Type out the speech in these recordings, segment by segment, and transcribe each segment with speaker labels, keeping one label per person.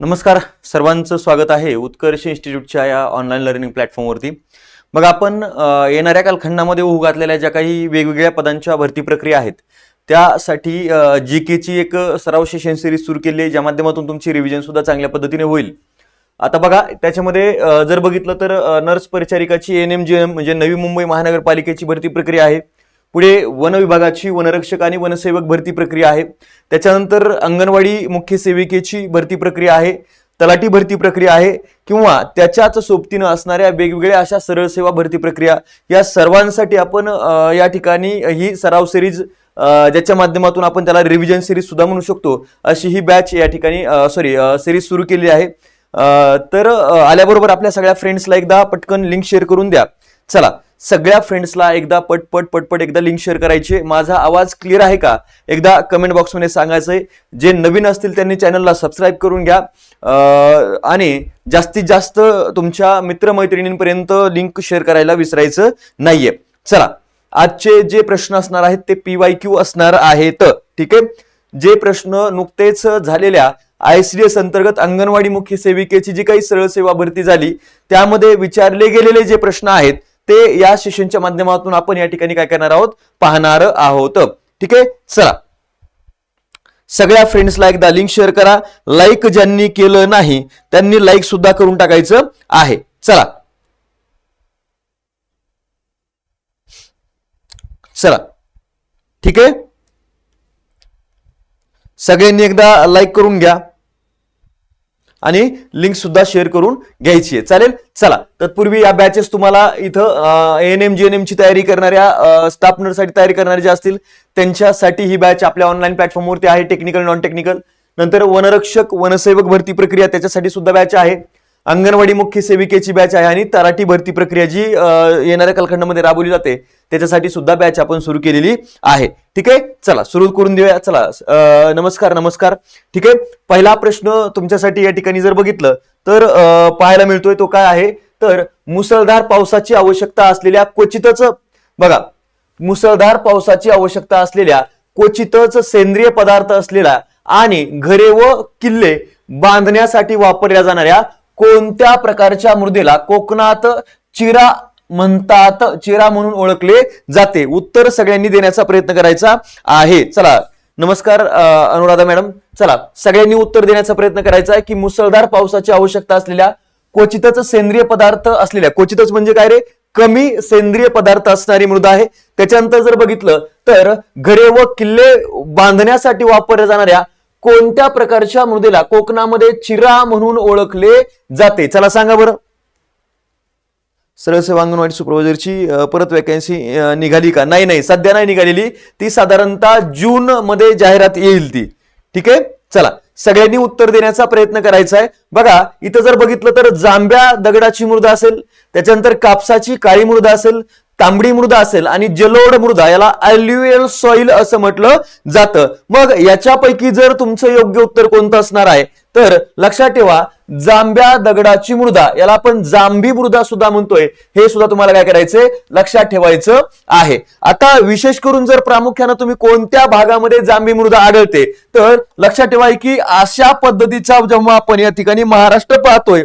Speaker 1: नमस्कार. सर्वांचं स्वागत आहे उत्कर्ष इन्स्टिट्यूटच्या या ऑनलाईन लर्निंग प्लॅटफॉर्मवरती मग आपण येणाऱ्या कालखंडामध्ये होऊ घातलेल्या ज्या काही वेगवेगळ्या पदांच्या भरती प्रक्रिया आहेत त्यासाठी जी केची एक सराव सेशन सिरीज सुरू केली आहे ज्या माध्यमातून तुमची रिव्हिजन सुद्धा चांगल्या पद्धतीने होईल. आता बघा त्याच्यामध्ये जर बघितलं तर नर्स परिचारिकाची एन एम जी एम म्हणजे नवी मुंबई महानगरपालिकेची भरती प्रक्रिया आहे. पुढे वन विभागाची वनरक्षक आणि वनसेवक भरती प्रक्रिया आहे. त्याच्यानंतर अंगणवाडी मुख्य सेविकेची भरती प्रक्रिया आहे तलाठी भरती प्रक्रिया आहे किंवा त्याच्याच सोबतीनं असणाऱ्या वेगवेगळ्या अशा सरळ सेवा भरती प्रक्रिया. या सर्वांसाठी आपण या ठिकाणी ही सराव सिरीज ज्याच्या माध्यमातून आपण त्याला रिव्हिजन सिरीज सुद्धा म्हणू शकतो. अशी ही बॅच या ठिकाणी सॉरी सिरीज सुरू केली आहे. तर आल्याबरोबर आपल्या सगळ्या फ्रेंड्सला एकदा पटकन लिंक शेअर करून द्या. चला सगळ्या फ्रेंड्सला एकदा पटपट पटपट एकदा लिंक शेअर करायचे. माझा आवाज क्लिअर आहे का? एकदा कमेंट बॉक्समध्ये सांगायचंय. जे नवीन असतील त्यांनी चॅनलला सबस्क्राईब करून घ्या. आणि जास्तीत जास्त तुमच्या मित्रमैत्रिणींपर्यंत लिंक शेअर करायला विसरायचं नाहीये. चला आजचे जे प्रश्न असणार आहेत ते पी वाय क्यू असणार आहेत. ठीक? आहे जे प्रश्न नुकतेच झालेल्या आय सी एस अंतर्गत अंगणवाडी मुख्य सेविकेची जी काही सरळ सेवा भरती झाली त्यामध्ये विचारले गेलेले जे प्रश्न आहेत ते या सेशनच्या माध्यमातून आपण या ठिकाणी काय करणार आहोत? पाहणार आहोत. ठीक आहे? चला. सगळ्या फ्रेंड्सला एकदा लिंक शेअर करा. लाईक ज्यांनी केलं नाही त्यांनी लाईक सुद्धा करून टाकायचं आहे. चला. चला. ठीक आहे? सगळ्यांनी एकदा लाईक करून घ्या. आणि लिंक सुद्धा शेअर करून घ्यायची आहे. चालेल? चला. तत्पूर्वी या बॅचेस तुम्हाला इथं एन एम जी एन एमची तयारी करणाऱ्या स्टाफ नर्ससाठी तयारी करणारे जे असतील त्यांच्यासाठी ही बॅच आपल्या ऑनलाईन प्लॅटफॉर्मवरती आहे. टेक्निकल नॉन टेक्निकल नंतर वनरक्षक वनसेवक भरती प्रक्रिया त्याच्यासाठी सुद्धा बॅच आहे. अंगणवाडी मुख्य सेविकेची बॅच आहे आणि तराठी भरती प्रक्रिया जी येणाऱ्या कालखंडामध्ये राबवली जाते त्याच्यासाठी सुद्धा बॅच आपण सुरू केलेली आहे. ठीक आहे? चला सुरू करून देऊया. चला नमस्कार नमस्कार. ठीक आहे? पहिला प्रश्न तुमच्यासाठी या ठिकाणी जर बघितलं तर पाहायला मिळतोय तो काय आहे? तर मुसळधार पावसाची आवश्यकता असलेल्या क्वचितच बघा मुसळधार पावसाची आवश्यकता असलेल्या क्वचितच सेंद्रिय पदार्थ असलेला आणि घरे व किल्ले बांधण्यासाठी वापरल्या जाणाऱ्या कोणत्या प्रकारच्या मृदेला कोकणात चिरा म्हणतात? चिरा म्हणून ओळखले जाते. उत्तर सगळ्यांनी देण्याचा प्रयत्न करायचा आहे. चला नमस्कार अनुराधा मॅडम. चला सगळ्यांनी उत्तर देण्याचा प्रयत्न करायचा आहे की मुसळधार पावसाची आवश्यकता असलेल्या क्वचितच सेंद्रिय पदार्थ असलेल्या क्वचितच म्हणजे काय रे? कमी सेंद्रिय पदार्थ असणारी मृदा आहे. त्याच्यानंतर जर बघितलं तर घरे व किल्ले बांधण्यासाठी वापरल्या जाणाऱ्या कोणत्या प्रकारच्या मृदेला कोकणामध्ये चिरा म्हणून ओळखले जाते? चला सांगा बरं. सरळ सेवा अंगणवाडी सुपरवायझरची परत वॅकन्सी निघाली का? नाही नाही सध्या नाही निघालेली. ती साधारणतः जून मध्ये जाहिरात येईल ती. ठीक आहे? चला. सगळ्यांनी उत्तर देण्याचा प्रयत्न करायचा आहे. बघा इथं जर बघितलं तर जांभ्या दगडाची मृदा असेल त्याच्यानंतर कापसाची काळी मृदा असेल तांबडी मृदा असेल आणि जलोड मृदा याला अल्युएल सॉइल असं म्हटलं जातं. मग याच्यापैकी जर तुमचं योग्य उत्तर कोणतं असणार आहे? तर लक्षात ठेवा जांभ्या दगडाची मृदा याला आपण जांभी मृदा सुद्धा म्हणतोय. हे सुद्धा तुम्हाला काय करायचंय? लक्षात ठेवायचं आहे. आता विशेष करून जर प्रामुख्यानं तुम्ही कोणत्या भागामध्ये जांभी मृदा आढळते तर लक्षात ठेवा की अशा पद्धतीचा जेव्हा आपण या ठिकाणी महाराष्ट्र पाहतोय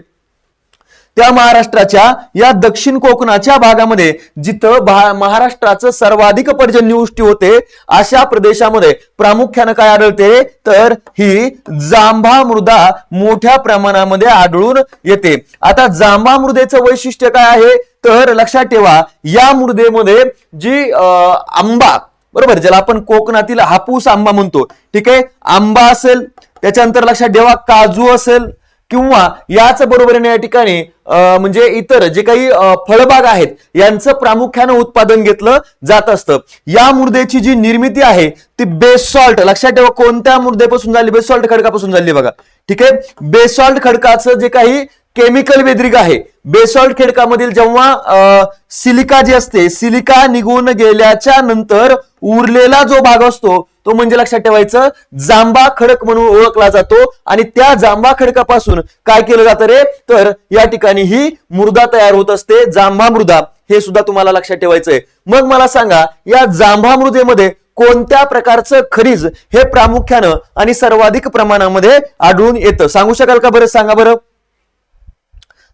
Speaker 1: त्या महाराष्ट्राच्या या दक्षिण कोकणाच्या भागामध्ये जिथं महाराष्ट्राचं सर्वाधिक पर्जन्यवृष्टी होते अशा प्रदेशामध्ये प्रामुख्यानं काय आढळते? तर ही जांभा मृदा मोठ्या प्रमाणामध्ये आढळून येते. आता जांभा मृदेचं वैशिष्ट्य काय आहे? तर लक्षात ठेवा या मृदेमध्ये जी अं, आंबा बरोबर ज्याला आपण कोकणातील हापूस आंबा म्हणतो ठीक आहे? आंबा असेल त्याच्यानंतर लक्षात ठेवा काजू असेल किंवा याच बरोबरीने या ठिकाणी म्हणजे इतर जे काही फळबाग आहेत यांचं प्रामुख्यानं उत्पादन घेतलं जात असतं. या मृदेची जी निर्मिती आहे ती बेसॉल्ट लक्षात ठेवा कोणत्या मृदेपासून झाली? बेसॉल्ट खडकापासून झाली बघा. ठीक आहे? बेसॉल्ट खडकाचं जे काही केमिकल वेद्रिक आहे. बेसॉल्ट खेडकामधील जेव्हा सिलिका जी असते सिलिका निघून गेल्याच्यानंतर उरलेला जो भाग असतो तो म्हणजे लक्षात ठेवायचं जांबा खडक म्हणून ओळखला जातो आणि त्या जांबा खडकापासून काय केलं जातं रे? तर या ठिकाणी ही मृदा तयार होत असते जांभा मृदा. हे सुद्धा तुम्हाला लक्षात ठेवायचंय. मग मला सांगा या जांभा मृदेमध्ये कोणत्या प्रकारचं खनिज हे प्रामुख्यानं आणि सर्वाधिक प्रमाणामध्ये आढळून येतं? सांगू शकाल का बरं? सांगा बरं.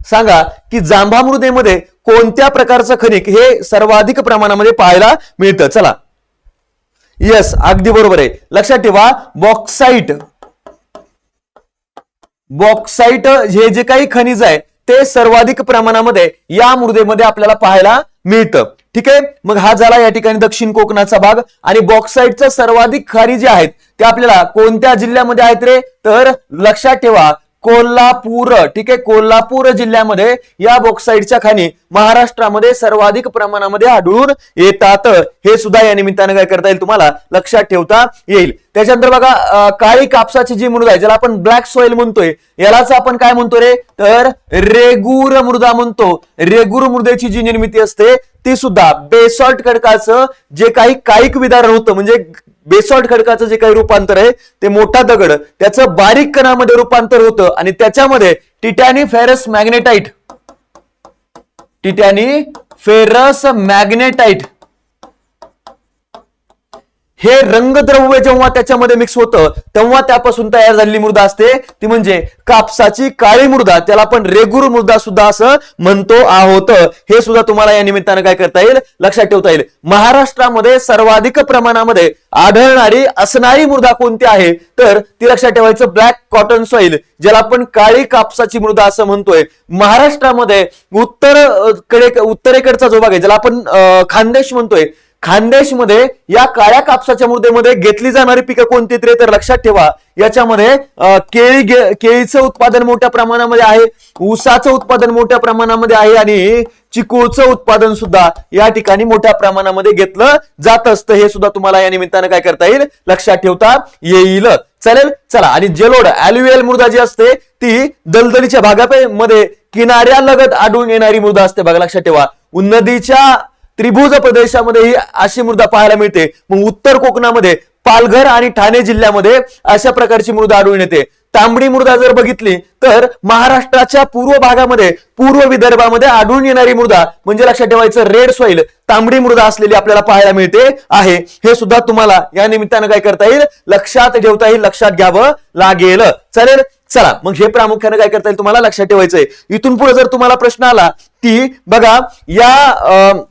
Speaker 1: सांगा की जांभा मृदेमध्ये कोणत्या प्रकारचं खनिक हे सर्वाधिक प्रमाणामध्ये पाहायला मिळतं? चला. यस अगदी बरोबर आहे. लक्षात ठेवा बॉक्साईट बॉक्साईट हे जे काही खनिज आहे ते सर्वाधिक प्रमाणामध्ये या मृदेमध्ये आपल्याला पाहायला मिळतं. ठीक आहे? मग हा झाला या ठिकाणी दक्षिण कोकणाचा भाग आणि बॉक्साईटचं सर्वाधिक खारी जे आहेत ते आपल्याला कोणत्या जिल्ह्यामध्ये आहेत रे? तर लक्षात ठेवा कोल्हापूर ठीक आहे? कोल्हापूर जिल्ह्यामध्ये या बॉक्साईडच्या खाणी महाराष्ट्रामध्ये सर्वाधिक प्रमाणामध्ये आढळून येतात. हे सुद्धा या निमित्तानं काय करता येईल तुम्हाला लक्षात ठेवता येईल. त्याच्यानंतर बघा काळी कापसाची जी मृदा आहे ज्याला आपण ब्लॅक सॉइल म्हणतोय यालाच आपण काय म्हणतो रे? तर रेगूर मृदा म्हणतो. रेगूर मृदेची जी निर्मिती असते ती सुद्धा बेसॉल्ट खडकाचं जे काही कायिक विदारण होतं म्हणजे बेसॉल्ट खडकाचं जे काही रूपांतर आहे ते मोठा दगड त्याचं बारीक कणामध्ये रूपांतर होतं आणि त्याच्यामध्ये titano ferrous magnetite. Titano ferrous magnetite. हे रंगद्रव्य जेव्हा त्याच्यामध्ये मिक्स होतं तेव्हा त्यापासून तयार झालेली मृदा असते. ती म्हणजे कापसाची काळी मृदा त्याला आपण रेगुर मृदा सुद्धा असं म्हणतो आहोत. हे सुद्धा तुम्हाला या निमित्तानं काय करता येईल? लक्षात ठेवता येईल. महाराष्ट्रामध्ये सर्वाधिक प्रमाणामध्ये आढळणारी असणारी मृदा कोणती आहे? तर ती लक्षात ठेवायचं ब्लॅक कॉटन सॉइल ज्याला आपण काळी कापसाची मृदा असं म्हणतोय. महाराष्ट्रामध्ये उत्तरकडे उत्तरेकडचा जो भाग आहे ज्याला आपण खानदेश म्हणतोय खानदेशमध्ये या काळ्या कापसाच्या मृदेमध्ये घेतली जाणारी पिकं कोणती तरी तर लक्षात ठेवा. याच्यामध्ये केळी केळीचं उत्पादन मोठ्या प्रमाणामध्ये आहे ऊसाचं उत्पादन मोठ्या प्रमाणामध्ये आहे आणि चिकूचं उत्पादन सुद्धा या ठिकाणी मोठ्या प्रमाणामध्ये घेतलं जात असतं. हे सुद्धा तुम्हाला या निमित्तानं काय करता येईल? लक्षात ठेवता येईल. चालेल? चला. आणि जेलोड अॅल्युएल मृदा जी असते ती दलदलीच्या भागामध्ये किनाऱ्यालगत आढळून येणारी मृदा असते. बघा लक्षात ठेवा. नदीच्या त्रिभुज प्रदेशामध्ये ही अशी मृदा पाहायला मिळते. मग उत्तर कोकणामध्ये पालघर आणि ठाणे जिल्ह्यामध्ये अशा प्रकारची मृदा आढळून येते. तांबडी मृदा जर बघितली तर महाराष्ट्राच्या पूर्व भागामध्ये पूर्व विदर्भामध्ये आढळून येणारी मृदा म्हणजे लक्षात ठेवायचं रेड सॉइल तांबडी मृदा असलेली आपल्याला पाहायला मिळते आहे. हे सुद्धा तुम्हाला या निमित्तानं काय करता येईल? लक्षात ठेवता येईल लक्षात घ्यावं लागेल. चालेल? चला मग हे प्रामुख्याने काय करता येईल तुम्हाला लक्षात ठेवायचंय. इथून पुढे जर तुम्हाला प्रश्न आला की बघा या अं,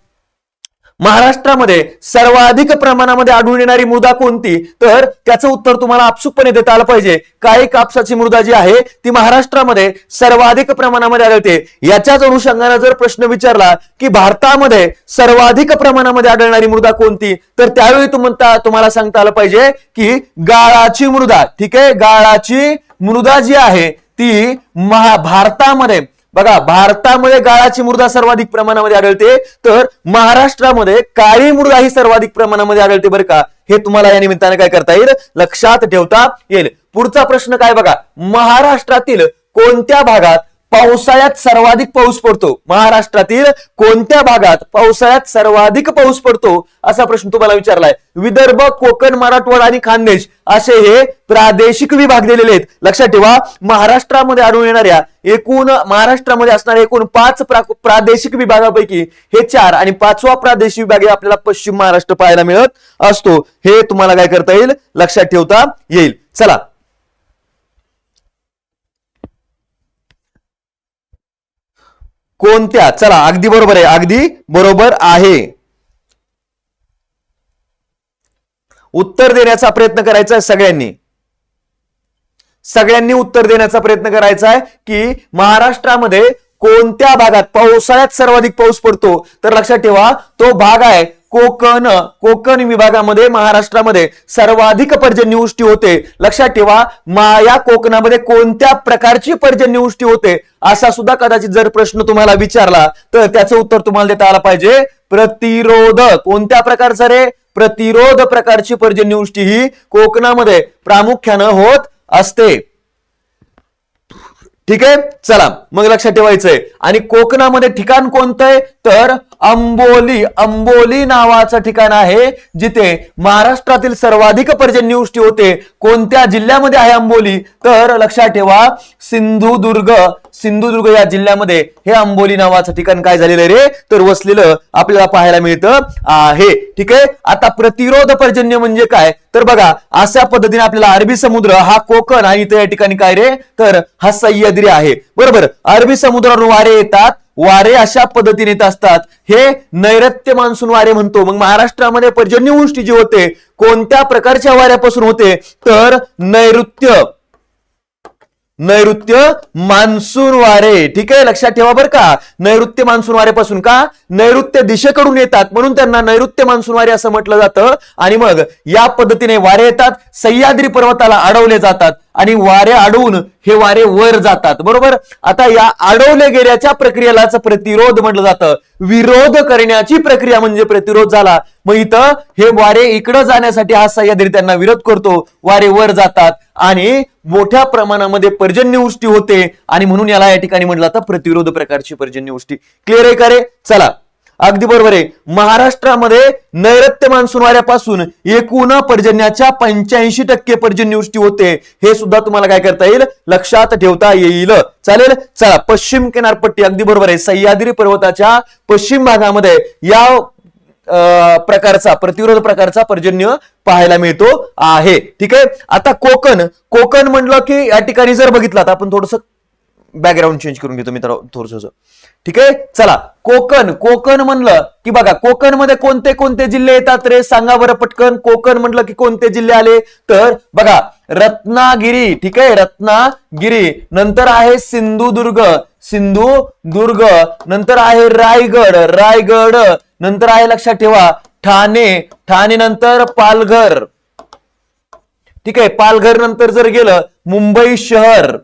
Speaker 1: महाराष्ट्रामध्ये सर्वाधिक प्रमाणामध्ये आढळून येणारी मृदा कोणती? तर त्याचं उत्तर तुम्हाला आपसुकपणे देता आलं पाहिजे. काही कापसाची मृदा जी आहे ती महाराष्ट्रामध्ये सर्वाधिक प्रमाणामध्ये आढळते. याच्याच अनुषंगाने जर प्रश्न विचारला की भारतामध्ये सर्वाधिक प्रमाणामध्ये आढळणारी मृदा कोणती? तर त्यावेळी तुम्हाला तुम्हाला सांगता आलं पाहिजे की गाळाची मृदा. ठीक आहे? गाळाची मृदा जी आहे ती महा भारतामध्ये बघा भारतामध्ये गाळाची मृदा सर्वाधिक प्रमाणामध्ये आढळते तर महाराष्ट्रामध्ये काळी मृदा ही सर्वाधिक प्रमाणामध्ये आढळते बरं का? हे तुम्हाला या निमित्ताने काय करता येईल? लक्षात ठेवता येईल. पुढचा प्रश्न काय बघा? महाराष्ट्रातील कोणत्या भागात पावसाळ्यात सर्वाधिक पाऊस पडतो. महाराष्ट्रातील कोणत्या भागात पावसाळ्यात सर्वाधिक पाऊस पडतो? असा प्रश्न तुम्हाला विचारलाय. विदर्भ कोकण मराठवाडा आणि खानदेश असे हे प्रादेशिक विभाग दिलेले आहेत. लक्षात ठेवा महाराष्ट्रामध्ये आढळून येणाऱ्या एकूण महाराष्ट्रामध्ये असणाऱ्या एकूण पाच प्रा- प्रादेशिक विभागापैकी हे चार आणि पाचवा प्रादेशिक विभाग हे आपल्याला पश्चिम महाराष्ट्र पाहायला मिळत असतो. हे तुम्हाला काय करता येईल? लक्षात ठेवता येईल. चला कोणत्या? चला अगदी बरोबर आहे अगदी बरोबर आहे. उत्तर देण्याचा प्रयत्न करायचा आहे सगळ्यांनी. सगळ्यांनी उत्तर देण्याचा प्रयत्न करायचा आहे की महाराष्ट्रामध्ये कोणत्या भागात पावसाळ्यात सर्वाधिक पाऊस पडतो? तर लक्षात ठेवा तो भाग आहे कोकण कोकण विभागामध्ये महाराष्ट्रामध्ये सर्वाधिक पर्जन्यवृष्टी होते. लक्षात ठेवा माया कोकणामध्ये कोणत्या प्रकारची पर्जन्यवृष्टी होते असा सुद्धा कदाचित जर प्रश्न तुम्हाला विचारला तर त्याचं उत्तर तुम्हाला देता आलं पाहिजे. प्रतिरोध कोणत्या प्रकारचा रे? प्रतिरोध प्रकारची पर्जन्यवृष्टी ही कोकणामध्ये प्रामुख्यानं होत असते. ठीक आहे? चला मग लक्षात ठेवायचंय. आणि कोकणामध्ये ठिकाण कोणतंय तर अंबोली अंबोली नावाचं ठिकाण आहे जिथे महाराष्ट्रातील सर्वाधिक पर्जन्यवृष्टी होते. कोणत्या जिल्ह्यामध्ये आहे अंबोली? तर लक्षात ठेवा सिंधुदुर्ग सिंधुदुर्ग या जिल्ह्यामध्ये हे आंबोली नावाचं ठिकाण काय झालेलं आहे रे? तर वसलेलं आपल्याला पाहायला मिळतं आहे ठीक आहे? आता प्रतिरोध पर्जन्य म्हणजे काय? तर बघा अशा पद्धतीने आपल्याला अरबी समुद्र हा कोकण आणि इथं या ठिकाणी काय रे? तर हा सह्याद्री आहे. बरोबर? अरबी समुद्रावरून वारे येतात. वारे अशा पद्धतीने येत असतात. हे नैऋत्य मान्सून वारे म्हणतो. मग महाराष्ट्रामध्ये पर्जन्यवृष्टी जी होते कोणत्या प्रकारच्या वाऱ्यापासून होते? तर नैऋत्य. नैऋत्य मान्सून वारे ठीक आहे? लक्षात ठेवा बरं का. नैऋत्य मान्सून वारेपासून का? नैऋत्य दिशेकडून येतात. म्हणून त्यांना नैऋत्य मान्सून वारे असं म्हटलं जातं. आणि मग या पद्धतीने वारे येतात. सह्याद्री पर्वताला अडवले जातात. आणि वारे अडवून हे वारे वर जातात. बरोबर? आता या अडवले गेल्याच्या प्रक्रियेलाच प्रतिरोध म्हटलं जातं. विरोध करण्याची प्रक्रिया म्हणजे प्रतिरोध झाला. मग इथं हे वारे इकडं जाण्यासाठी हा सह्याद्री त्यांना विरोध करतो. वारे वर जातात. आणि मोठ्या प्रमाणामध्ये पर्जन्यवृष्टी होते आणि म्हणून याला या ठिकाणी म्हटलं आता प्रतिरोध प्रकारची पर्जन्यवृष्टी क्लिअर आहे का रे? चला. अगदी बरोबर आहे. महाराष्ट्रामध्ये नैऋत्य मान्सून वाऱ्यापासून एकूण पर्जन्याच्या पंच्याऐंशी टक्के पर्जन्यवृष्टी होते. हे सुद्धा तुम्हाला काय करता येईल? लक्षात ठेवता येईल. चालेल? चला. पश्चिम किनारपट्टी अगदी बरोबर आहे. सह्याद्री पर्वताच्या पश्चिम भागामध्ये या प्रकारचा प्रतिरोध प्रकारचा पर्जन्य पाहायला मिळतो आहे. ठीक आहे? आता कोकण कोकण म्हणलं की या ठिकाणी जर बघितलं तर आपण थोडस बॅकग्राऊंड चेंज करून घेतो मित्र थोडस. ठीक आहे? चला कोकण कोकण म्हणलं की बघा कोकणमध्ये कोणते कोणते जिल्हे येतात रे? सांगा बरं पटकन. कोकण म्हणलं की कोणते जिल्हे आले? तर बघा रत्नागिरी ठीक आहे? रत्नागिरी. नंतर आहे सिंधुदुर्ग. सिंधुदुर्ग नंतर आहे रायगड रायगड नंतर आहे लक्षात ठेवा ठाणे ठाणे नंतर पालघर. ठीक आहे पालघर नंतर जर गेलं मुंबई शहर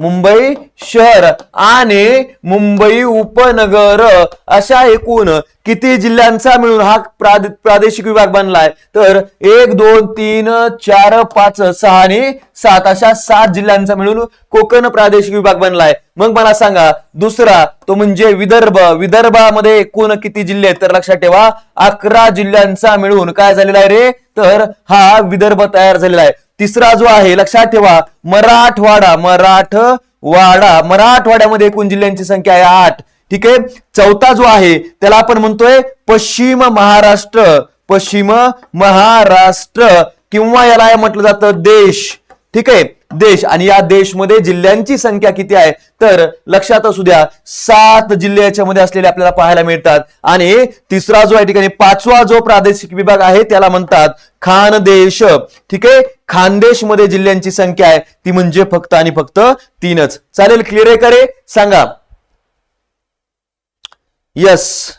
Speaker 1: मुंबई शहर आणि मुंबई उपनगर अशा एकूण किती जिल्ह्यांचा मिळून हा प्रादेशिक विभाग बनलाय? तर एक दोन तीन चार पाच सहा आणि सात अशा सात जिल्ह्यांचा मिळून कोकण प्रादेशिक विभाग बनलाय. मग मला सांगा दुसरा तो म्हणजे विदर्भ. विदर्भामध्ये एकूण किती जिल्हे आहेत? तर लक्षात ठेवा अकरा जिल्ह्यांचा मिळून काय झालेला आहे रे? तर हा विदर्भ तयार झालेला आहे. तिसरा जो आहे लक्षात ठेवा मराठवाडा. मराठवाडा. मराठवाड्यामध्ये एकूण जिल्ह्यांची संख्या आहे आठ. ठीक आहे? चौथा जो आहे त्याला आपण म्हणतोय पश्चिम महाराष्ट्र. पश्चिम महाराष्ट्र. किंवा याला म्हटलं जातं देश. ठीक आहे? देश. आणि या देशमध्ये जिल्ह्यांची संख्या किती आहे? तर लक्षात असू द्या सात जिल्हे याच्यामध्ये असलेले आपल्याला पाहायला मिळतात. आणि तिसरा जो या ठिकाणी पाचवा जो प्रादेशिक विभाग आहे त्याला म्हणतात खानदेश ठीक आहे? खानदेशमध्ये जिल्ह्यांची संख्या आहे ती म्हणजे फक्त आणि फक्त तीनच. चालेल क्लिअर आहे का रे? सांगा. यस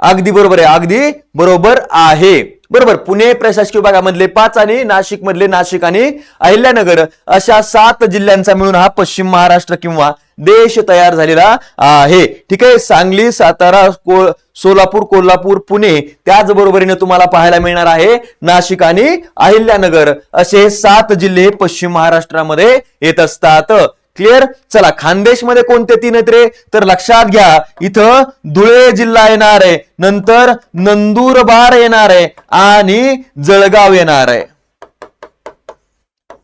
Speaker 1: अगदी बरोबर आहे अगदी बरोबर आहे. बरोबर पुणे प्रशासकीय विभागामधले पाच आणि नाशिक मधले नाशिक आणि अहिल्यानगर अशा सात जिल्ह्यांचा मिळून हा पश्चिम महाराष्ट्र किंवा देश तयार झालेला आहे. ठीक आहे सांगली सातारा को- सोलापूर कोल्हापूर पुणे त्याचबरोबरीने तुम्हाला पाहायला मिळणार आहे नाशिक आणि अहिल्यानगर. असे सात जिल्हे पश्चिम महाराष्ट्रामध्ये येत असतात. क्लिअर चला खानदेशमध्ये कोणते तीन आहेत रे? तर लक्षात घ्या इथं धुळे जिल्हा येणार आहे नंतर नंदुरबार येणार आहे आणि जळगाव येणार आहे.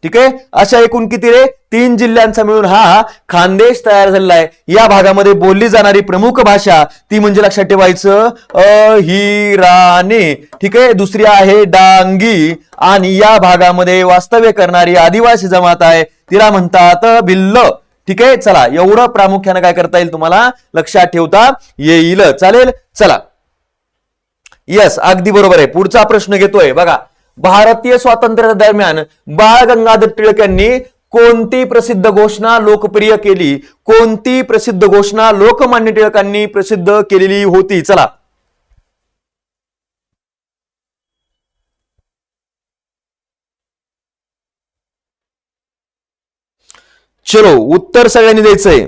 Speaker 1: ठीक आहे? अशा एकूण किती रे? तीन जिल्ह्यांचा मिळून हा खानदेश तयार झालेला आहे या भागामध्ये बोलली जाणारी प्रमुख भाषा ती म्हणजे लक्षात ठेवायचं अहिराणी ठीक आहे? दुसरी आहे डांगी. आणि या भागामध्ये वास्तव्य करणारी आदिवासी जमात आहे. तिला म्हणतात भिल्ल. ठीक आहे? चला एवढं प्रामुख्यानं काय करता येईल तुम्हाला? लक्षात ठेवता येईल. चालेल? चला. येस अगदी बरोबर आहे. पुढचा प्रश्न घेतोय. बघा भारतीय स्वातंत्र्या दरम्यान बाळ गंगाधर टिळक यांनी कोणती प्रसिद्ध घोषणा लोकप्रिय केली? कोणती प्रसिद्ध घोषणा लोकमान्य टिळकांनी प्रसिद्ध केलेली होती? चला. चलो उत्तर सगळ्यांनी द्यायचंय.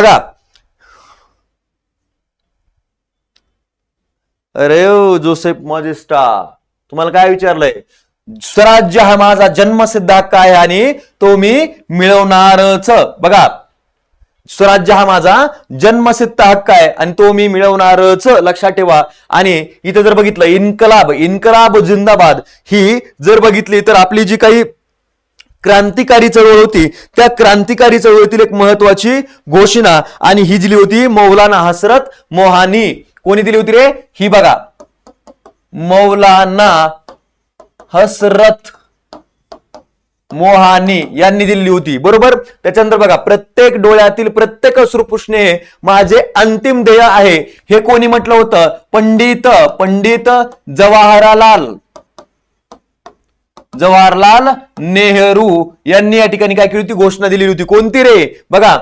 Speaker 1: बघा. अरे जोसेफ मॉजिस्टा तुम्हाला काय विचारलंय? स्वराज्य हा माझा जन्मसिद्ध हक्क आहे आणि तो मी मिळवणारच. बघा. स्वराज्य हा माझा जन्मसिद्ध हक्क आहे आणि तो मी मिळवणारच. लक्षात ठेवा. आणि इथं जर बघितलं इन्कलाब इन्कलाब जिंदाबाद. ही जर बघितली तर आपली जी काही क्रांतिकारी चळवळ होती. त्या क्रांतिकारी चळवळीतील एक महत्वाची घोषणा आणि ही दिली होती मौलाना हसरत मोहानी. कोणी दिली होती रे? ही बघा. मौलाना हसरत मोहानी यांनी दिली होती. बरोबर? त्याच्यानंतर बघा प्रत्येक डोळ्यातील प्रत्येक अश्रू माझे अंतिम ध्येय आहे. हे कोणी म्हटलं होतं? पंडित पंडित जवाहरलाल. जवाहरलाल नेहरू यांनी या ठिकाणी काय केली होती? घोषणा दिलेली होती. कोणती रे? बघा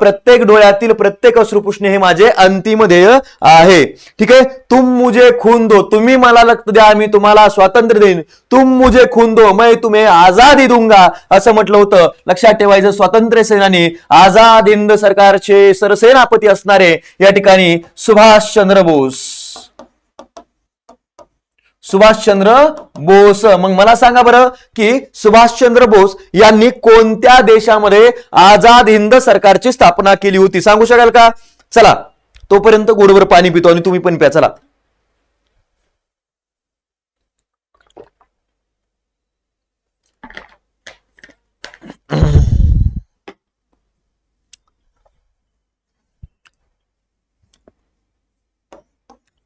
Speaker 1: प्रत्येक डोळ्यातील प्रत्येक अश्रू हे माझे अंतिम ध्येय आहे. ठीक आहे? तुम मुझे खून दो. तुम्ही मला रक्त द्या मी तुम्हाला स्वातंत्र्य देईन. तुम मुझे खून दो मैं तुम्हे आझादी दूंगा असं म्हटलं होतं. लक्षात ठेवायचं स्वातंत्र्य सेनानी आझाद हिंद सरकारचे सरसेनापती असणारे या ठिकाणी सुभाष चंद्र बोस. सुभाषचंद्र बोस. मग मला सांगा बरं की सुभाषचंद्र बोस यांनी कोणत्या देशामध्ये आझाद हिंद सरकारची स्थापना केली होती? सांगू शकाल का? चला तोपर्यंत गोडवर पाणी पितो आणि तुम्ही पण प्या. चला.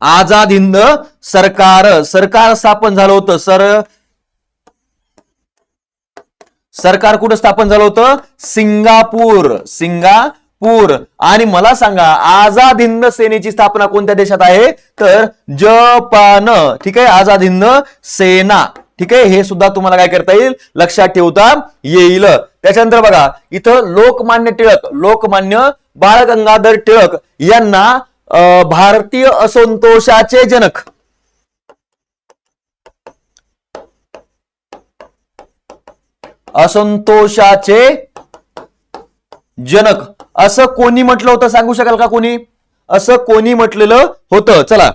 Speaker 1: आझाद हिंद सरकार सरकार स्थापन झालं होतं सर. सरकार कुठं स्थापन झालं होतं? Singapore Singapore. आणि मला सांगा आझाद हिंद सेनेची स्थापना कोणत्या देशात आहे? तर जपान. ठीक आहे? आझाद हिंद सेना. ठीक आहे? हे सुद्धा तुम्हाला काय करता येईल? लक्षात ठेवता येईल. त्याच्यानंतर बघा इथं लोकमान्य टिळक लोकमान्य बाळ गंगाधर टिळक यांना भारतीय असंतोषाचे जनक. असंतोषाचे जनक. असं कोणी म्हटलं होतं? सांगू शकाल का कोणी? असं कोणी म्हटलेलं होतं? चला.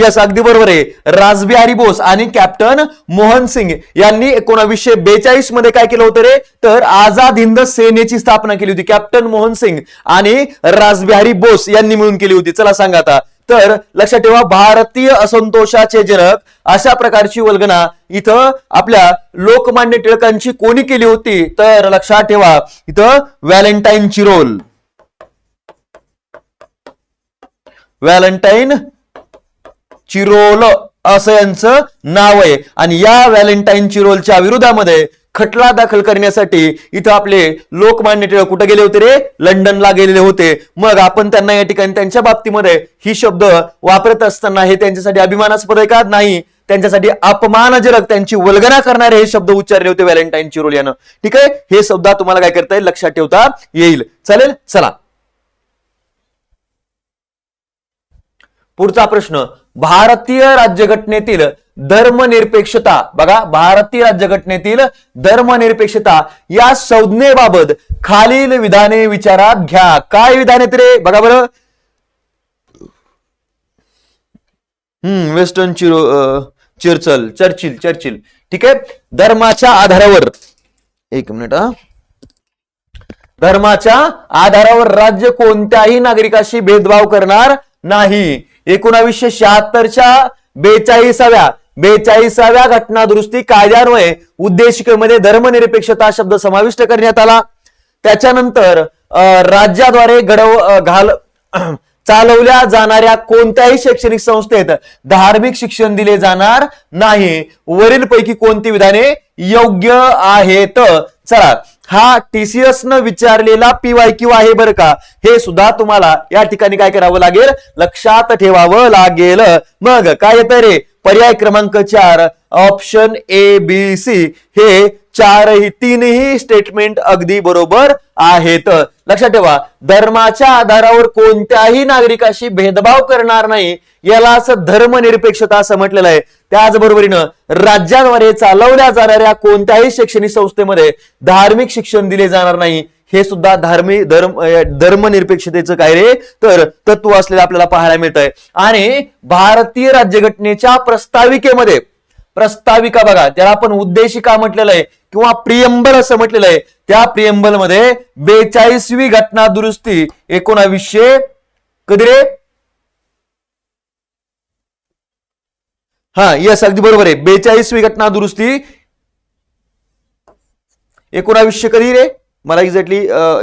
Speaker 1: यस अगदी बरोबर आहे. राजबिहारी बोस आणि कॅप्टन मोहन सिंग यांनी एकोणावीसशे बेचाळीसमध्ये काय केलं होतं रे? तर आझाद हिंद सेनेची स्थापना केली होती. कॅप्टन मोहन सिंग आणि राजबिहारी बोस यांनी मिळून केली होती. चला सांगा आता. तर लक्षात ठेवा भारतीय असंतोषाचे जनक अशा प्रकारची वल्गना इथं आपल्या लोकमान्य टिळकांची कोणी केली होती? तर लक्षात ठेवा इथं व्हॅलेंटाईन चिरोल व्हॅलेंटाईन चिरोल असं यांचं नाव आहे. आणि या व्हॅलेंटाईन चिरोलच्या विरोधामध्ये खटला दाखल करण्यासाठी इथं आपले लोकमान्य टिळक कुठे गेले होते रे? लंडनला गेलेले होते. मग आपण त्यांना या ठिकाणी त्यांच्या बाबतीमध्ये ही शब्द वापरत असताना हे त्यांच्यासाठी अभिमानास्पद आहे का? नाही. त्यांच्यासाठी अपमानजनक त्यांची वल्गना करणारे हे शब्द उच्चारले होते व्हॅलेंटाईन चिरोल यानं. ठीक आहे? हे शब्द तुम्हाला काय करता येईल? लक्षात ठेवता येईल. चालेल? चला. पुढचा प्रश्न. भारतीय राज्यघटनेतील धर्मनिरपेक्षता बघा भारतीय राज्यघटनेतील धर्मनिरपेक्षता या संज्ञेबाबत खालील विधाने विचारात घ्या. काय विधान येते रे? बघा बरं. हम्म वेस्टर्न चिरो अं, चिरचल चर्चिल चर्चिल. ठीक आहे? धर्माच्या आधारावर. एक मिनिट हा. धर्माच्या आधारावर राज्य कोणत्याही नागरिकाशी भेदभाव करणार नाही. एकोणावीसशे शहात्तरच्या बेचाळीसाव्या बेचाळीसाव्या घटना दुरुस्ती कायद्यान्वये उद्देशिकेमध्ये धर्मनिरपेक्षता शब्द समाविष्ट करण्यात आला. त्याच्यानंतर अं, राज्याद्वारे घडव घाल चालवल्या जाणाऱ्या कोणत्याही शैक्षणिक संस्थेत धार्मिक शिक्षण दिले जाणार नाही. वरीलपैकी कोणती विधाने योग्य आहेत? चला हा टीसीएस न विचारलेला पीवाय क्यू आहे बरं का? हे सुद्धा तुम्हाला या ठिकाणी काय करावं लागेल? लक्षात ठेवावं लागेल. मग काय येतं रे? पर्याय क्रमांक चार ऑप्शन ए बी सी हे चारही तीनही स्टेटमेंट अगदी बरोबर आहेत. लक्षात ठेवा धर्माच्या आधारावर कोणत्याही नागरिकाशी भेदभाव करणार नाही याला असं धर्मनिरपेक्षता असं म्हटलेलं आहे. त्याचबरोबरीनं राज्याद्वारे चालवल्या जाणाऱ्या कोणत्याही शैक्षणिक संस्थेमध्ये धार्मिक शिक्षण दिले जाणार नाही हे सुद्धा धार्मिक धर्म धर्मनिरपेक्षतेचं काय रे? तर तत्व असलेलं आपल्याला पाहायला मिळत आहे आणि भारतीय राज्यघटनेच्या प्रस्ताविकेमध्ये प्रस्ताविका बघा. त्याला आपण उद्देशिका म्हटलेलं आहे किंवा प्रियंबल असं म्हटलेलं आहे त्या प्रियंबलमध्ये बेचाळीसवी घटना दुरुस्ती एकोणावीसशे कधी रे? हा यस अगदी बरोबर आहे. बेचाळीसवी घटना दुरुस्ती एकोणावीसशे कधी रे? मला एक्झॅक्टली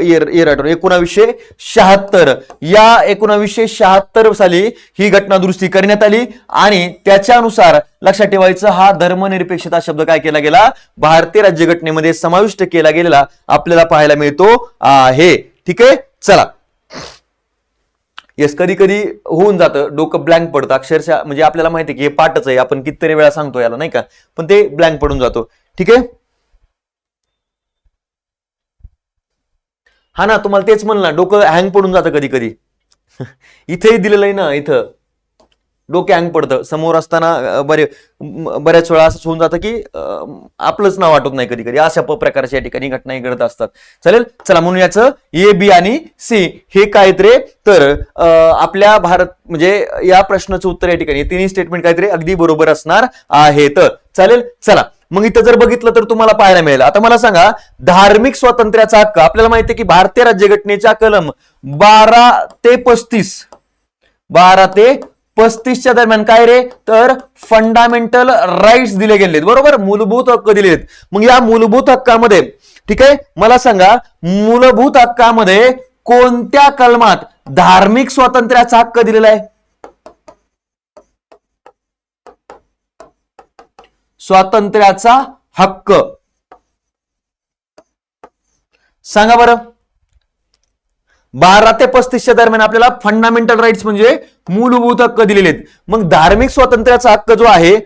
Speaker 1: इयर इयर आठवण एकोणावीसशे शहात्तर. या एकोणावीसशे शहात्तर साली ही घटना दुरुस्ती करण्यात आली आणि त्याच्यानुसार लक्षात ठेवायचं हा धर्मनिरपेक्षता शब्द काय केला गेला? भारतीय राज्यघटनेमध्ये समाविष्ट केला गेलेला आपल्याला पाहायला मिळतो आहे. ठीक आहे? चला. येस कधी कधी होऊन जातं. डोकं ब्लँक पडतं. अक्षरशः म्हणजे आपल्याला माहिती आहे की हे पाठच आहे. आपण कितीतरी वेळा सांगतो याला नाही का? पण ते ब्लँक पडून जातो. ठीक आहे? हा ना तुम्हाला तेच म्हणलं डोकं हँग पडून जातं कधी कधी. इथेही दिलेलं आहे ना इथं. डोके हँग पडतं. समोर असताना बरे बऱ्याच वेळा असं होऊन जातं की आपलंच नाव वाटत नाही कधी कधी. अशा प- प्रकारच्या या ठिकाणी घटनाही घडत असतात. चालेल? चला म्हणून याचं ए बी आणि सी हे काय रे तर आपल्या भारत म्हणजे या प्रश्नाचं उत्तर या ठिकाणी. तिन्ही स्टेटमेंट काहीतरी अगदी बरोबर असणार आहेत चालेल? चला. मग इथं जर बघितलं तर तुम्हाला पाहायला मिळेल. आता मला सांगा धार्मिक स्वातंत्र्याचा हक्क आपल्याला माहिती आहे की भारतीय राज्यघटनेच्या कलम बारा ते पस्तीस बारा ते पस्तीसच्या दरम्यान काय रे? तर फंडामेंटल राईट्स दिले गेलेत. बरोबर? मूलभूत हक्क दिलेत मग या मूलभूत हक्कामध्ये ठीक आहे? मला सांगा मूलभूत हक्कामध्ये कोणत्या कलमात धार्मिक स्वातंत्र्याचा हक्क दिलेला आहे? स्वातंत्र्याचा हक्क. सांगा बरं. बारा ते पस्तीसच्या दरम्यान आपल्याला फंडामेंटल राईट्स म्हणजे मूलभूत हक्क दिलेले आहेत. मग धार्मिक स्वातंत्र्याचा हक्क जो आहे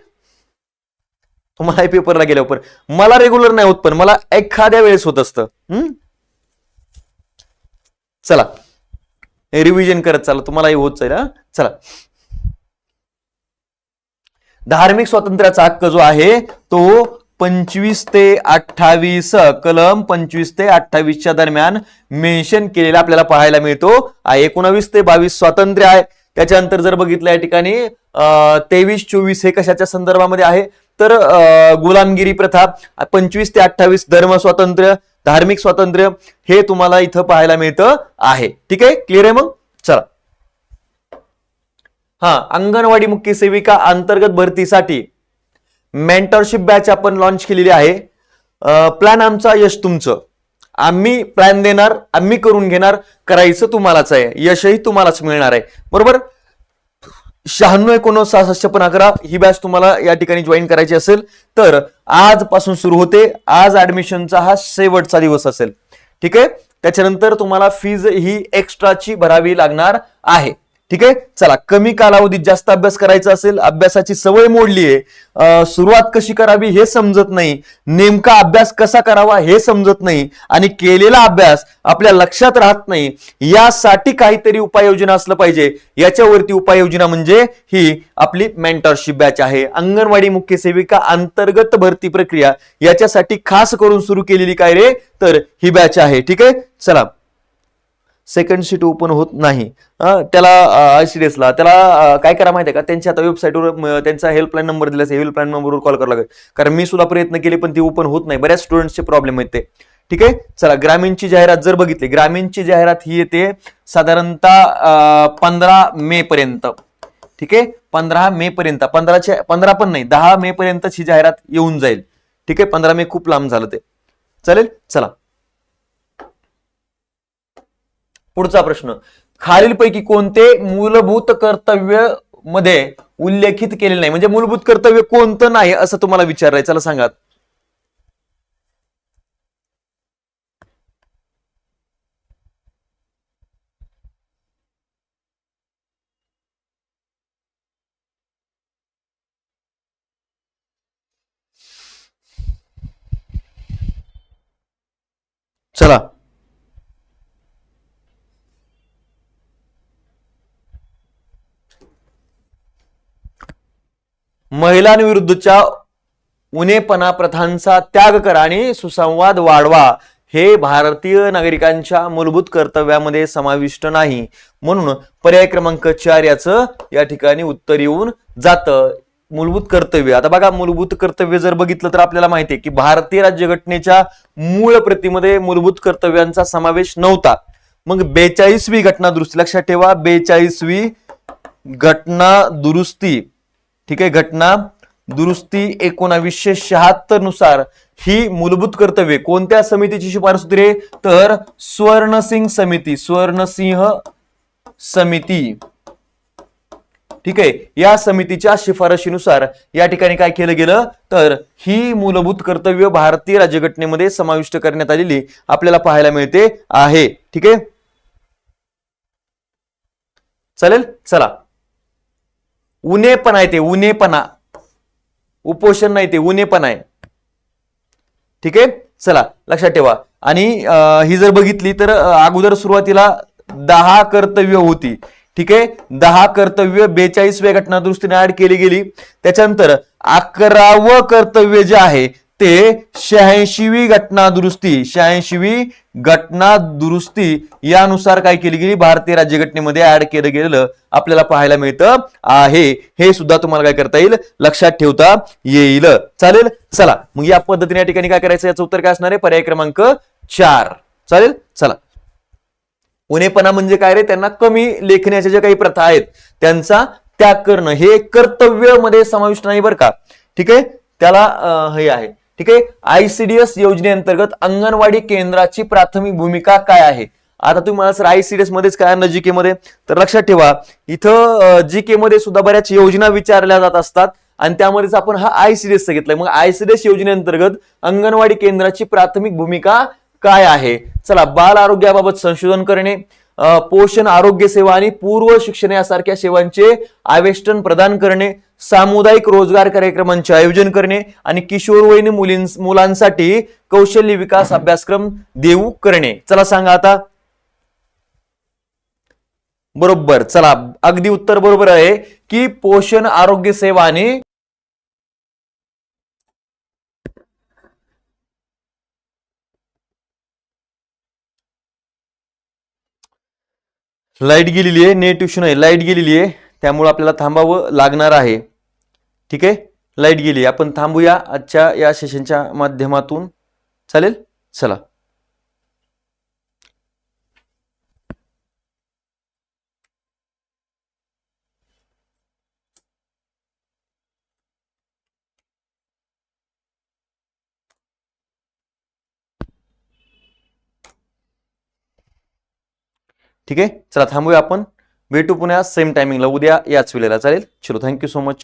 Speaker 1: तुम्हाला पेपरला गेल्यावर मला रेग्युलर नाही होत पण मला एखाद्या वेळेस होत असतं. हम्म? चला. रिव्हिजन करत चला. तुम्हालाही होत जाईल चला. धार्मिक स्वातंत्र्याचा हक्क जो आहे तो पंचवीस ते अठ्ठावीस कलम पंचवीस ते अठ्ठावीसच्या दरम्यान मेन्शन केलेला आपल्याला पाहायला मिळतो. एकोणावीस ते बावीस स्वातंत्र्य आहे. त्याच्यानंतर जर बघितलं या ठिकाणी तेवीस चोवीस हे कशाच्या संदर्भामध्ये आहे? तर गुलामगिरी प्रथा पंचवीस ते अठ्ठावीस धर्म स्वातंत्र्य धार्मिक स्वातंत्र्य हे तुम्हाला इथं पाहायला मिळतं आहे. ठीक आहे? क्लिअर आहे मग? चला. हा अंगणवाडी मुख्य सेविका अंतर्गत भरतीसाठी मेंटरशिप बॅच आपण लॉन्च केलेली आहे. प्लॅन आमचा यश तुमचं. आम्ही प्लॅन देणार आम्ही करून घेणार करायचं तुम्हालाच आहे. यशही तुम्हालाच मिळणार आहे. बरोबर? शहाण्णव एकोणसहासष्ट पण अकरा ही बॅच तुम्हाला या ठिकाणी जॉईन करायची असेल. तर आजपासून सुरू होते. आज ऍडमिशनचा हा शेवटचा दिवस असेल. ठीक आहे? त्याच्यानंतर तुम्हाला फीज ही एक्स्ट्राची भरावी लागणार आहे. ठीक आहे? चला कमी कालावधीत जास्त अभ्यास करायचा असेल अभ्यासाची सवय मोडली आहे सुरुवात कशी करावी हे समजत नाही नेमका अभ्यास कसा करावा हे समजत नाही आणि केलेला अभ्यास आपल्या लक्षात राहत नाही यासाठी काहीतरी उपाययोजना असलं पाहिजे. याच्यावरती उपाययोजना म्हणजे ही आपली मेंटरशिप बॅच आहे. अंगणवाडी मुख्य सेविका अंतर्गत भरती प्रक्रिया याच्यासाठी खास करून सुरू केलेली काय रे? तर ही बॅच आहे. ठीक आहे? चला. सेकंड सीट ओपन होत नाही. अं, त्याला आयसीडीएस ला त्याला काय करा माहिती आहे का? त्यांच्या आता वेबसाईटवर त्यांचा हेल्पलाईन नंबर दिला असेल हेल्पलाईन नंबरवर कॉल करावा लागेल. कारण मी सुद्धा प्रयत्न केले पण ती ओपन होत नाही. बऱ्याच स्टुडंट्सचे प्रॉब्लेम आहेत ते. ठीक आहे? चला ग्रामीणची जाहिरात जर बघितली ग्रामीणची जाहिरात ही येते साधारणतः पंधरा मे पर्यंत. ठीक आहे? पंधरा मे पर्यंत. पंधराच्या पंधरा पण नाही दहा मे पर्यंतच ही जाहिरात येऊन जाईल. ठीक आहे? पंधरा मे खूप लांब झालं ते. चालेल? चला. पुढचा प्रश्न. खालीलपैकी कोणते मूलभूत कर्तव्यमध्ये उल्लेखित केलेले नाही? म्हणजे मूलभूत कर्तव्य कोणतं नाही असं तुम्हाला विचारायचं चला सांगा. चला. महिलांविरुद्धच्या उणेपणा प्रथांचा त्याग करा आणि सुसंवाद वाढवा. हे भारतीय नागरिकांच्या मूलभूत कर्तव्यामध्ये समाविष्ट नाही. म्हणून पर्याय क्रमांक चार याचं या ठिकाणी उत्तर येऊन जातं. मूलभूत कर्तव्य. आता बघा मूलभूत कर्तव्य जर बघितलं तर आपल्याला माहिती आहे की भारतीय राज्यघटनेच्या मूळ प्रतीमध्ये मूलभूत कर्तव्यांचा समावेश नव्हता. मग बेचाळीसवी घटना दुरुस्ती लक्षात ठेवा बेचाळीसवी घटना दुरुस्ती ठीक आहे घटना दुरुस्ती एकोणावीसशे शहात्तरनुसार ही मूलभूत कर्तव्ये कोणत्या समितीची शिफारस होती रे? तर स्वर्णसिंग समिती स्वर्णसिंह समिती. ठीक आहे या समितीच्या शिफारशीनुसार या ठिकाणी काय केलं गेलं? तर ही मूलभूत कर्तव्य भारतीय राज्यघटनेमध्ये समाविष्ट करण्यात आलेली आपल्याला पाहायला मिळते आहे. ठीक आहे? चालेल? चला. उन्हेपणा आहे ते उन्हेपणा. उपोषण नाही ते उनेपणा आहे. ठीक आहे? चला लक्षात ठेवा. आणि ही जर बघितली तर अगोदर सुरुवातीला दहा कर्तव्य होती. ठीक आहे? दहा कर्तव्य बेचाळीसव्या घटना दुरुस्तीने ऍड केली गेली. त्याच्यानंतर अकरावं कर्तव्य जे आहे ते शहाऐंशीवी घटना दुरुस्ती शहाऐंशीवी घटना दुरुस्ती यानुसार काय केली गेली? भारतीय राज्यघटनेमध्ये ऍड केलं गेलेलं आपल्याला पाहायला मिळतं आहे. हे सुद्धा तुम्हाला काय करता येईल? लक्षात ठेवता येईल. चालेल? चला. मग या पद्धतीने या ठिकाणी काय करायचं? याचं उत्तर काय असणार आहे? पर्याय क्रमांक चार. चालेल? चला. उनेपणा म्हणजे काय रे? त्यांना कमी लेखण्याच्या ज्या काही प्रथा आहेत त्यांचा त्याग करणं. हे कर्तव्यमध्ये समाविष्ट नाही बरं का? ठीक आहे? त्याला हे आहे. ठीक आहे? आयसीडीएस योजनेअंतर्गत अंगणवाडी केंद्राची प्राथमिक भूमिका काय आहे? आता तुम्ही मला सर आयसीडीएस मध्येच काय आणलं जीके मध्ये? तर लक्षात ठेवा इथं जीके मध्ये सुद्धा बऱ्याच योजना विचारल्या जात असतात आणि त्यामध्येच आपण हा आयसीडीएस घेतलाय. मग आयसीडीएस योजनेअंतर्गत अंगणवाडी केंद्राची प्राथमिक भूमिका काय आहे? चला बाल आरोग्याबाबत संशोधन करणे पोषण आरोग्य सेवा आणि पूर्व शिक्षण यासारख्या सेवांचे आवेष्टन प्रदान करणे सामुदायिक रोजगार कार्यक्रमांचे आयोजन करणे आणि किशोरवयीन मुलीं मुलांसाठी कौशल्य विकास अभ्यासक्रम देऊ करणे. चला सांगा आता. बरोबर चला. अगदी उत्तर बरोबर आहे की पोषण आरोग्य सेवा आणि लाइट गेलेली आहे नेट इश्यू नाही लाइट गेलेली आहे त्यामुळे आपल्याला थांबावं लागणार आहे. ठीक आहे? लाइट गेली. आपण थांबूया आजच्या या सेशनच्या माध्यमातून. चालेल? चला. ठीक आहे? चला थांबूया आपण. भेटू पुन्हा सेम टायमिंगला उद्या याच वेळेला. चालेल? चलो थँक्यू सो मच